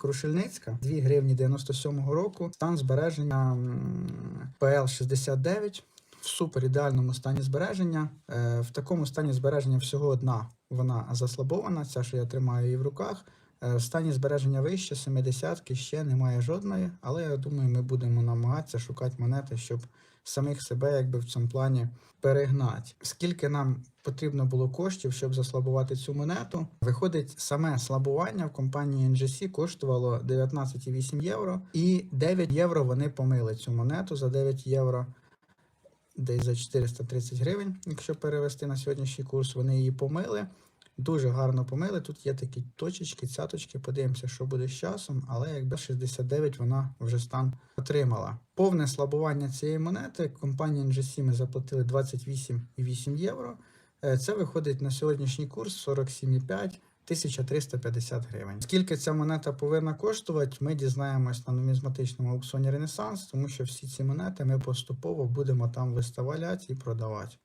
Крушельницька, 2 гривні 97 року. Стан збереження ПЛ 69 в супер ідеальному стані збереження. Е, В такому стані збереження всього одна вона заслабована, ця, що я тримаю її в руках. Е, В стані збереження вище 70 ще немає жодної, але я думаю, ми будемо намагатися шукати монети, щоб самих себе якби в цьому плані перегнати. Скільки нам потрібно було коштів, щоб заслабувати цю монету? Виходить, саме слабування в компанії NGC коштувало 19,8 євро, і 9 євро вони помили цю монету за 9 євро. Десь за 430 гривень, якщо перевести на сьогоднішній курс, вони її помили. Дуже гарно помили. Тут є такі точечки, цяточки. Подивимося, що буде з часом, але якби 69 вона вже стан отримала. Повне слабування цієї монети компанії NGC ми заплатили 28,8 євро. Е, Це виходить на сьогоднішній курс 47,5. 1350 гривень. Скільки ця монета повинна коштувати, ми дізнаємось на нумізматичному аукціоні Ренесанс, тому що всі ці монети ми поступово будемо там виставляти і продавати.